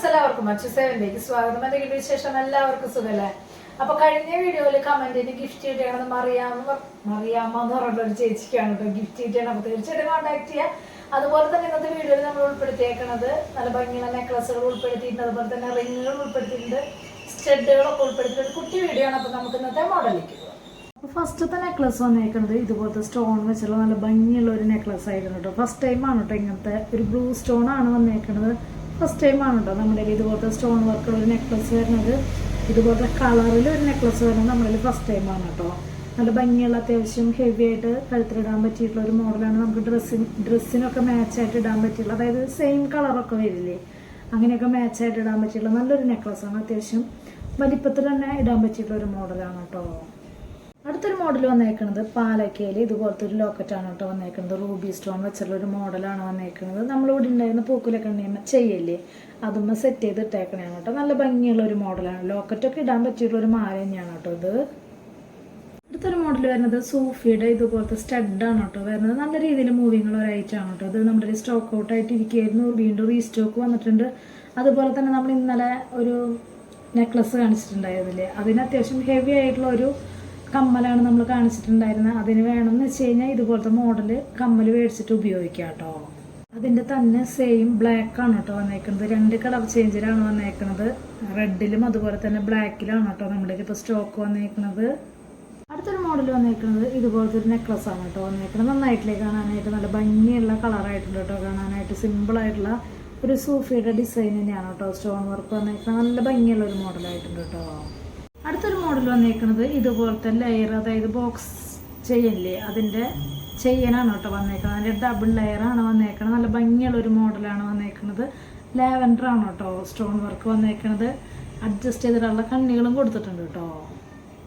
Friends എല്ലാവർക്കും മറ്റു സേവനിലേക്ക് സ്വാഗതം. എന്തെങ്കിലും വിശേഷം? എല്ലാവർക്കും സുഖല്ലേ? അപ്പൊ കഴിഞ്ഞ വീഡിയോയിൽ കമന്റിന് ഗിഫ്റ്റ് ചെയ്യണമെന്ന് മറിയാമ മറിയാമ്മ എന്ന് പറഞ്ഞ ഒരു ചേച്ചിക്കാണ് കേട്ടോ ഗിഫ്റ്റ് ചെയ്യണം അപ്പൊ തീർച്ചയായിട്ടും കോൺടാക്ട് ചെയ്യാം. അതുപോലെ തന്നെ ഇന്നത്തെ വീഡിയോയിൽ നമ്മൾ ഉൾപ്പെടുത്തിയേക്കണത് നല്ല ഭംഗിയുള്ള നെക്ലസുകൾ ഉൾപ്പെടുത്തിയിട്ടുണ്ട്. അതുപോലെ തന്നെ റിങ്ങുകൾ ഉൾപ്പെടുത്തിയിട്ടുണ്ട്. സ്റ്റഡുകളൊക്കെ ഉൾപ്പെടുത്തിയിട്ടുണ്ട്. കുട്ടി വീഡിയോ ആണ്. അപ്പൊ നമുക്ക് ഇന്നത്തെ മോഡലിക്ക് പോകാം ഫസ്റ്റത്തെ നെക്ലസ് വന്നേക്കുന്നത് ഇതുപോലത്തെ സ്റ്റോൺ വെച്ചുള്ള നല്ല ഭംഗിയുള്ള ഒരു നെക്ലസ് ആയിരുന്നു കേട്ടോ. ഫസ്റ്റ് ടൈം ആണ് കേട്ടോ ഇങ്ങനത്തെ ഒരു ബ്ലൂ സ്റ്റോൺ ആണ് വന്നേക്കുന്നത് ഫസ്റ്റ് ടൈം ആണ് കേട്ടോ നമ്മുടെ ഇതുപോലത്തെ സ്റ്റോൺ വർക്കുള്ള നെക്ലസ് വരുന്നത്. ഇതുപോലത്തെ കളറിൽ ഒരു നെക്ലസ് വരുന്നത് നമ്മുടെ ഫസ്റ്റ് ടൈം ആണ് കേട്ടോ നല്ല ഭംഗിയുള്ള അത്യാവശ്യം ഹെവി ആയിട്ട് കഴുത്തിലിടാൻ പറ്റിയിട്ടുള്ള ഒരു മോഡലാണ് നമുക്ക് ഡ്രസ്സിന് ഡ്രസ്സിനൊക്കെ മാച്ചായിട്ട് ഇടാൻ പറ്റിയിട്ടുള്ള അതായത് സെയിം കളറൊക്കെ വരില്ലേ? അങ്ങനെയൊക്കെ മാച്ചായിട്ട് ഇടാൻ പറ്റിയിട്ടുള്ള നല്ലൊരു നെക്ലസ് ആണ്. അത്യാവശ്യം വലിപ്പത്തിൽ തന്നെ ഇടാൻ പറ്റിയിട്ടുള്ള ഒരു മോഡലാണ് കേട്ടോ അടുത്തൊരു മോഡൽ വന്നേക്കുന്നത് പാലക്കയിൽ ഇതുപോലത്തെ ഒരു ലോക്കറ്റാണ് കേട്ടോ വന്നേക്കുന്നത് റൂബി സ്റ്റോൺ വെച്ചുള്ള ഒരു മോഡലാണ് വന്നേക്കുന്നത് നമ്മളിവിടെ ഉണ്ടായിരുന്ന പൂക്കിലൊക്കെ ഉണ്ടായിരുന്ന ചെയ്യല്ലേ? അതുമ്മ സെറ്റ് ചെയ്ത് ഇട്ടേക്കണയാണ് കേട്ടോ. നല്ല ഭംഗിയുള്ള ഒരു മോഡലാണ് ലോക്കറ്റൊക്കെ ഇടാൻ പറ്റിയിട്ടുള്ള ഒരു മാല തന്നെയാണ് കേട്ടോ ഇത്. അടുത്തൊരു മോഡൽ വരുന്നത് സൂഫിയുടെ ഇതുപോലത്തെ സ്റ്റഡാണ് കേട്ടോ വരുന്നത്. നല്ല രീതിയിൽ മൂവിങ്ങുള്ള ഒരു ഐറ്റം ആണ് കേട്ടോ. ഇത് നമ്മുടെ ഒരു സ്റ്റോക്ക് ഔട്ട് ആയിട്ട് ഇരിക്കുകയായിരുന്നു. വീണ്ടും റീസ്റ്റോക്ക് വന്നിട്ടുണ്ട്. അതുപോലെ തന്നെ നമ്മൾ ഇന്നലെ ഒരു നെക്ലസ് കാണിച്ചിട്ടുണ്ടായിരുന്നില്ലേ അതിന് അത്യാവശ്യം ഹെവി ആയിട്ടുള്ള ഒരു കമ്മലാണ് നമ്മൾ കാണിച്ചിട്ടുണ്ടായിരുന്നത് അതിന് വേണമെന്ന് വെച്ച് കഴിഞ്ഞാൽ ഇതുപോലത്തെ മോഡൽ കമ്മൽ മേടിച്ചിട്ട് ഉപയോഗിക്കാം കേട്ടോ അതിന്റെ തന്നെ സെയിം ബ്ലാക്ക് ആണ് കേട്ടോ വന്നേക്കുന്നത് രണ്ട് കളർ ചേഞ്ചിലാണ് വന്നേക്കുന്നത് റെഡിലും അതുപോലെ തന്നെ ബ്ലാക്കിലാണ് കേട്ടോ നമ്മുടെ ഇപ്പോൾ സ്റ്റോക്ക് വന്നേക്കുന്നത് അടുത്തൊരു മോഡൽ വന്നേക്കുന്നത് ഇതുപോലത്തെ ഒരു നെക്ലസ് ആണ് കേട്ടോ വന്നേക്കുന്നത് നന്നായിട്ടില്ലേ കാണാനായിട്ട്? നല്ല ഭംഗിയുള്ള കളറായിട്ടുണ്ട് കേട്ടോ കാണാനായിട്ട്. സിമ്പിൾ ആയിട്ടുള്ള ഒരു സൂഫിയുടെ ഡിസൈൻ തന്നെയാണ് കേട്ടോ സ്റ്റോൺ വർക്ക് വന്നേക്കുന്നത് നല്ല ഭംഗിയുള്ള ഒരു മോഡലായിട്ടുണ്ട് കേട്ടോ അടുത്തൊരു മോഡൽ വന്നേക്കുന്നത് ഇതുപോലത്തെ ലെയർ അതായത് ബോക്സ് ചെയ്യല്ലേ അതിന്റെ ചെയ്യനാണ് കേട്ടോ വന്നേക്കുന്നത് അതിന്റെ ഡബിൾ ലെയറാണ് വന്നേക്കുന്നത് നല്ല ഭംഗിയുള്ള ഒരു മോഡലാണ് വന്നേക്കുന്നത് ലാവൻഡർ ആണ് കേട്ടോ സ്റ്റോൺ വർക്ക് വന്നേക്കുന്നത് അഡ്ജസ്റ്റ് ചെയ്തിട്ടുള്ള കണ്ണികളും കൊടുത്തിട്ടുണ്ട് കേട്ടോ.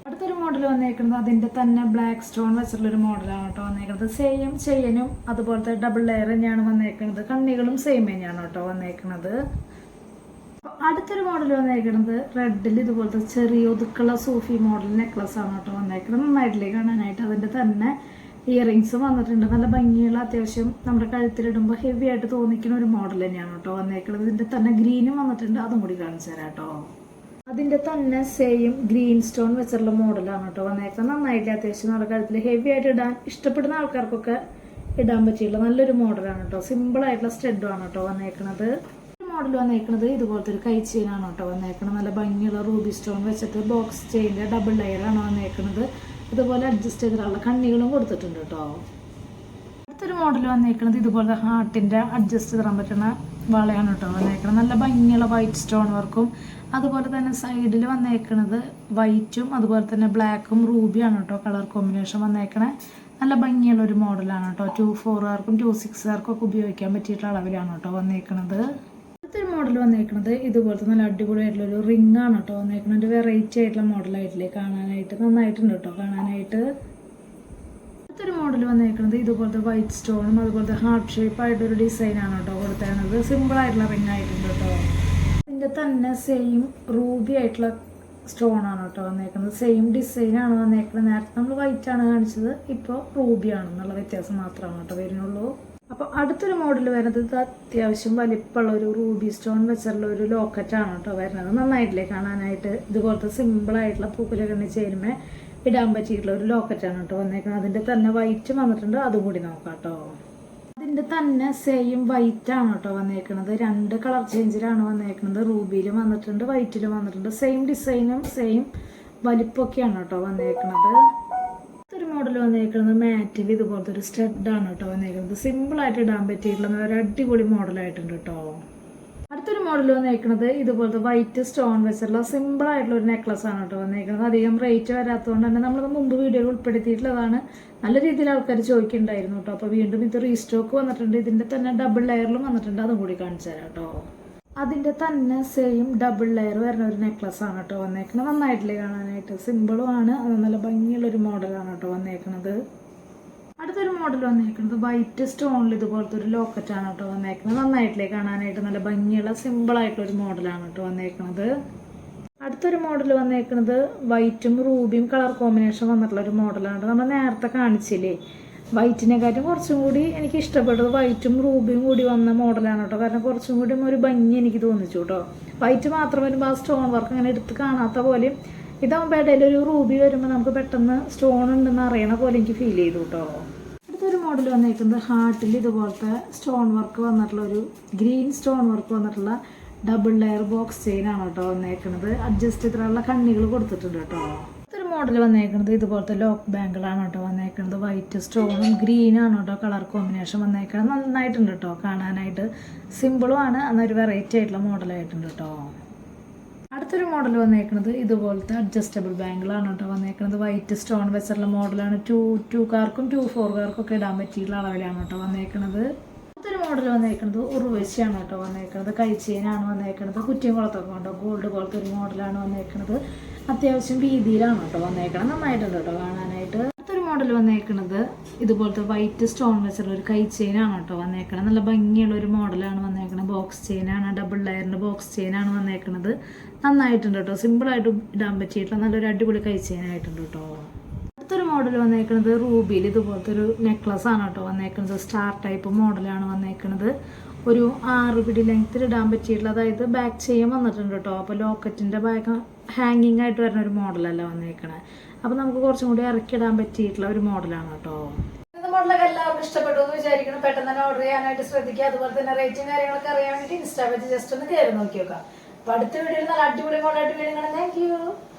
അടുത്തൊരു മോഡൽ വന്നേക്കുന്നത് അതിന്റെ തന്നെ ബ്ലാക്ക് സ്റ്റോൺ വെച്ചിട്ടുള്ളൊരു മോഡലാണ് കേട്ടോ വന്നേക്കുന്നത് സെയിം ചെയ്യനും അതുപോലത്തെ ഡബിൾ ലെയർ തന്നെയാണ് വന്നേക്കുന്നത് കണ്ണികളും സെയിം തന്നെയാണ് കേട്ടോ വന്നേക്കുന്നത് അടുത്തൊരു മോഡൽ വന്നേക്കുന്നത് റെഡിൽ ഇതുപോലത്തെ ചെറിയ ഒതുക്കുള്ള സൂഫി മോഡൽ നെക്ലസ് ആണ് കേട്ടോ വന്നേക്കുന്നത് നന്നായിട്ടില്ലേ കാണാനായിട്ട്. അതിന്റെ തന്നെ ഇയറിങ്സ് വന്നിട്ടുണ്ട്. നല്ല ഭംഗിയുള്ള അത്യാവശ്യം നമ്മുടെ കഴുത്തിലിടുമ്പോൾ ഹെവി ആയിട്ട് തോന്നിക്കുന്ന ഒരു മോഡൽ തന്നെയാണ് കേട്ടോ വന്നേക്കുന്നത് ഇതിന്റെ തന്നെ ഗ്രീനും വന്നിട്ടുണ്ട്. അതും കൂടി കാണിച്ചു തരാം കേട്ടോ. അതിന്റെ തന്നെ സെയിം ഗ്രീൻ സ്റ്റോൺ വെച്ചിട്ടുള്ള മോഡലാണ് കേട്ടോ വന്നേക്കുന്നത് നന്നായിട്ട് അത്യാവശ്യം നമ്മുടെ കഴുത്തിൽ ഹെവി ആയിട്ട് ഇടാൻ ഇഷ്ടപ്പെടുന്ന ആൾക്കാർക്കൊക്കെ ഇടാൻ പറ്റിയുള്ള നല്ലൊരു മോഡലാണ് കേട്ടോ. സിമ്പിൾ ആയിട്ടുള്ള സ്റ്റെഡും ആണ് കേട്ടോ വന്നേക്കുന്നത് മോഡൽ വന്നേക്കുന്നത് ഇതുപോലത്തെ ഒരു കൈ ചെയിനാണ് കേട്ടോ വന്നേക്കുന്നത് നല്ല ഭംഗിയുള്ള റൂബി സ്റ്റോൺ വെച്ചിട്ട് ബോക്സ് ചെയിന്റെ ഡബിൾ ലെയറാണ് വന്നേക്കുന്നത് ഇതുപോലെ അഡ്ജസ്റ്റ് ചെയ്തിട്ടുള്ള കണ്ണികളും കൊടുത്തിട്ടുണ്ട് കേട്ടോ. അടുത്തൊരു മോഡൽ വന്നേക്കുന്നത് ഇതുപോലെ ഹാർട്ടിന്റെ അഡ്ജസ്റ്റ് ചെയ്തിടാൻ പറ്റുന്ന വളയാണ് കേട്ടോ വന്നേക്കുന്നത് നല്ല ഭംഗിയുള്ള വൈറ്റ് സ്റ്റോൺ വർക്കും അതുപോലെ തന്നെ സൈഡിൽ വന്നേക്കുന്നത് വൈറ്റും അതുപോലെ തന്നെ ബ്ലാക്കും റൂബിയാണ് കേട്ടോ കളർ കോമ്പിനേഷൻ വന്നേക്കണേ. നല്ല ഭംഗിയുള്ള ഒരു മോഡലാണ് കേട്ടോ. ടു ഫോറുകാർക്കും ടു സിക്സുകാർക്കും ഒക്കെ ഉപയോഗിക്കാൻ പറ്റിയിട്ടുള്ള അളവിലാണ് കേട്ടോ വന്നേക്കുന്നത് അടുത്തൊരു മോഡൽ വന്നിരിക്കുന്നത് ഇതുപോലത്തെ നല്ല അടിപൊളിയായിട്ടുള്ള ഒരു റിംഗ് ആണ് കേട്ടോ വന്നേക്കുന്നത് വെറൈറ്റി ആയിട്ടുള്ള മോഡലായിട്ടില്ലേ കാണാനായിട്ട് നന്നായിട്ടുണ്ട് കേട്ടോ കാണാനായിട്ട്. അടുത്തൊരു മോഡൽ വന്നിരിക്കുന്നത് ഇതുപോലത്തെ വൈറ്റ് സ്റ്റോണും അതുപോലത്തെ ഹാർട്ട് ഷേപ്പ് ആയിട്ടൊരു ഡിസൈനാണ് കേട്ടോ ആയിട്ടുള്ള റിംഗ് ആയിട്ടുണ്ട് കേട്ടോ ഇതിന്റെ തന്നെ സെയിം റൂബി ആയിട്ടുള്ള സ്റ്റോൺ ആണ് കേട്ടോ വന്നേക്കുന്നത് സെയിം ഡിസൈനാണ് വന്നേക്കുന്നത് നേരത്തെ നമ്മൾ വൈറ്റ് ആണ് കാണിച്ചത്. ഇപ്പോൾ റൂബി ആണെന്നുള്ള വ്യത്യാസം മാത്രമാണ് കേട്ടോ വരുന്നുള്ളൂ. അപ്പോൾ അടുത്തൊരു മോഡൽ വരുന്നത് അത്യാവശ്യം വലിപ്പമുള്ള ഒരു റൂബി സ്റ്റോൺ വെച്ചുള്ള ഒരു ലോക്കറ്റ് ആണ് കേട്ടോ വരുന്നത്. നന്നായിട്ടില്ലേ കാണാനായിട്ട്? ഇതുപോലത്തെ സിമ്പിൾ ആയിട്ടുള്ള പൂക്കുലക്കണ്ണി ചേരുമേ ഇടാൻ പറ്റിയിട്ടുള്ള ഒരു ലോക്കറ്റ് ആണ് കേട്ടോ വന്നേക്കുന്നത്. അതിന്റെ തന്നെ വൈറ്റ് വന്നിട്ടുണ്ട്. അതും കൂടി നോക്കാം കേട്ടോ. തന്നെ സെയിം വൈറ്റ് ആണ് കേട്ടോ വന്നേക്കുന്നത്. രണ്ട് കളർ ചേഞ്ചിലാണ് വന്നേക്കുന്നത്. റൂബിയിലും വന്നിട്ടുണ്ട് വൈറ്റിലും വന്നിട്ടുണ്ട്. സെയിം ഡിസൈനും സെയിം വലിപ്പമൊക്കെയാണ് കേട്ടോ വന്നേക്കുന്നത്. മാറ്റിൽ ഇതുപോലത്തെ ഒരു സ്റ്റഡാണ് കേട്ടോ വന്നേക്കുന്നത്. സിമ്പിളായിട്ട് ഇടാൻ പറ്റിയിട്ടുള്ള ഒരു അടിപൊളി മോഡലായിട്ടുണ്ട് കേട്ടോ. അടുത്തൊരു മോഡൽ വന്നേക്കുന്നത് ഇതുപോലത്തെ വൈറ്റ് സ്റ്റോൺ വെച്ചുള്ള സിമ്പിൾ ആയിട്ടുള്ള ഒരു നെക്ലസ് ആണ് കേട്ടോ വന്നേക്കുന്നത് അധികം റേറ്റ് വരാത്തതുകൊണ്ട് തന്നെ നമ്മൾ മുമ്പ് വീഡിയോയിൽ ഉൾപ്പെടുത്തിയിട്ടുള്ളതാണ്. നല്ല രീതിയിൽ ആൾക്കാർ ചോദിക്കുന്നുണ്ടായിരുന്നു കേട്ടോ. അപ്പോൾ വീണ്ടും ഇത് റീസ്റ്റോക്ക് വന്നിട്ടുണ്ട്. ഇതിന്റെ തന്നെ ഡബിൾ ലെയറിലും വന്നിട്ടുണ്ട്. അതും കൂടി കാണിച്ചു തരാം കേട്ടോ. അതിന്റെ തന്നെ സെയിം ഡബിൾ ലെയർ വരുന്ന ഒരു നെക്ലസ് ആണ് കേട്ടോ വന്നേക്കുന്നത് നന്നായിട്ടില്ലേ കാണാനായിട്ട്. സിമ്പിളും ആണ്. അത് നല്ല ഭംഗിയുള്ള ഒരു മോഡലാണ് കേട്ടോ വന്നേക്കുന്നത് അടുത്തൊരു മോഡൽ വന്നേക്കുന്നത് വൈറ്റ് സ്റ്റോണിൽ ഇതുപോലത്തെ ഒരു ലോക്കറ്റാണ് കേട്ടോ വന്നേക്കുന്നത്. നന്നായിട്ടില്ലേ കാണാനായിട്ട്? നല്ല ഭംഗിയുള്ള സിമ്പിൾ ആയിട്ടുള്ള ഒരു മോഡലാണ് കേട്ടോ വന്നേക്കുന്നത്. അടുത്തൊരു മോഡൽ വന്നേക്കുന്നത് വൈറ്റും റൂബിയും കളർ കോമ്പിനേഷൻ വന്നിട്ടുള്ള ഒരു മോഡലാണ് നമ്മൾ നേരത്തെ കാണിച്ചില്ലേ? വൈറ്റിനെക്കാട്ടും കുറച്ചും കൂടി എനിക്ക് ഇഷ്ടപ്പെട്ടത് വൈറ്റും റൂബിയും കൂടി വന്ന മോഡലാണ് കേട്ടോ. കാരണം കുറച്ചും കൂടി ഒരു ഭംഗി എനിക്ക് തോന്നിച്ചു കേട്ടോ. വൈറ്റ് മാത്രം വരുമ്പോൾ ആ സ്റ്റോൺ വർക്ക് അങ്ങനെ എടുത്ത് കാണാത്ത പോലെയും ഇതാകുമ്പോൾ ഇടയിൽ ഒരു റൂബി വരുമ്പോൾ നമുക്ക് പെട്ടെന്ന് സ്റ്റോൺ ഉണ്ടെന്ന് അറിയണ പോലെ എനിക്ക് ഫീൽ ചെയ്തു കേട്ടോ അടുത്തൊരു മോഡൽ വന്നേക്കുന്നത് ഹാർട്ടിൽ ഇതുപോലത്തെ സ്റ്റോൺ വർക്ക് വന്നിട്ടുള്ള ഒരു ഗ്രീൻ സ്റ്റോൺ വർക്ക് വന്നിട്ടുള്ള ഡബിൾ ലെയർ ബോക്സ് ചെയിൻ ആണ് കേട്ടോ വന്നേക്കുന്നത് അഡ്ജസ്റ്റ് ചെയ്തിട്ടുള്ള കണ്ണികൾ കൊടുത്തിട്ടുണ്ട് കേട്ടോ ഒരു മോഡൽ വന്നേക്കുന്നത് ഇതുപോലത്തെ ലോക്ക് ബാങ്കിളാണ് കേട്ടോ വന്നേക്കുന്നത് വൈറ്റ് സ്റ്റോണും ഗ്രീൻ ആണ് കേട്ടോ കളർ കോമ്പിനേഷൻ വന്നേക്കുന്നത് നന്നായിട്ടുണ്ട് കേട്ടോ കാണാനായിട്ട്. സിമ്പിളും ആണ്. അന്നൊരു വെറൈറ്റി ആയിട്ടുള്ള മോഡലായിട്ടുണ്ട് കേട്ടോ അടുത്തൊരു മോഡൽ വന്നേക്കുന്നത് ഇതുപോലത്തെ അഡ്ജസ്റ്റബിൾ ബാങ്കിളാണ് കേട്ടോ വന്നേക്കുന്നത് വൈറ്റ് സ്റ്റോൺ വെച്ചുള്ള മോഡലാണ് ടു ടു കാർക്കും ടു ഫോർ കാർക്കും ഒക്കെ ഇടാൻ പറ്റിയിട്ടുള്ള അളവിലാണ് കേട്ടോ വന്നേക്കുന്നത് അടുത്തൊരു മോഡൽ വന്നേക്കുന്നത് ഉറുവശിയാണ് കേട്ടോ വന്നേക്കുന്നത് കൈച്ചേനാണ് വന്നേക്കുന്നത് കുറ്റിയും കുളത്തൊക്കെ ഉണ്ടോ ഗോൾഡ് പോലത്തെ ഒരു മോഡലാണ് വന്നേക്കുന്നത് അത്യാവശ്യം വീതിയിലാണ് കേട്ടോ വന്നേക്കുന്നത് നന്നായിട്ടുണ്ട് കേട്ടോ കാണാനായിട്ട്. മോഡൽ വന്നേക്കുന്നത് ഇതുപോലത്തെ വൈറ്റ് സ്റ്റോൺ വെച്ചുള്ള ഒരു കൈ ചെയിനാണ് കേട്ടോ വന്നേക്കണത്. നല്ല ഭംഗിയുള്ള ഒരു മോഡലാണ് വന്നേക്കുന്നത് ബോക്സ് ചെയിനാണ് ഡബിൾ ലെയറിന്റെ ബോക്സ് ചെയിനാണ് വന്നേക്കുന്നത് നന്നായിട്ടുണ്ട് കേട്ടോ. സിമ്പിളായിട്ട് ഇടാൻ പറ്റിയിട്ടുള്ള നല്ലൊരു അടിപൊളി കൈ ചെയിനായിട്ടുണ്ട് കേട്ടോ. അടുത്തൊരു മോഡൽ വന്നേക്കുന്നത് റൂബിയിൽ ഇതുപോലത്തെ ഒരു നെക്ലസ് ആണ് കേട്ടോ വന്നേക്കുന്നത് സ്റ്റാർ ടൈപ്പ് മോഡലാണ് വന്നേക്കുന്നത് ഒരു ആറ് പിടി ലെങ്ത്തിൽ ഇടാൻ പറ്റിയിട്ടുള്ള അതായത് ബാക്ക് ചെയ്യാൻ വന്നിട്ടുണ്ട് കേട്ടോ. അപ്പോൾ ലോക്കറ്റിന്റെ ബാക്ക് ഹാങ്ങിങ് ആയിട്ട് വരുന്ന ഒരു മോഡലല്ല വന്നേക്കണേ അപ്പോൾ നമുക്ക് കുറച്ചും കൂടി ഇറക്കിടാൻ പറ്റിയിട്ടുള്ള ഒരു മോഡലാണ് കേട്ടോ. മോഡലൊക്കെ എല്ലാവർക്കും ഇഷ്ടപ്പെട്ടു എന്ന് വിചാരിക്കണം പെട്ടെന്ന് തന്നെ ഓർഡർ ചെയ്യാനായിട്ട് ശ്രദ്ധിക്കുക. അതുപോലെ തന്നെ റേറ്റിംഗ് കാര്യങ്ങളൊക്കെ അറിയാൻ വേണ്ടി ഇൻസ്റ്റാ പേജ് ജസ്റ്റ് ഒന്ന് കയറി നോക്കി നോക്കാം അപ്പോൾ അടുത്ത വീഡിയോയിൽ നല്ല അടിപൊളി മോഡലായിട്ട് വീണ്ടും കാണാം താങ്ക്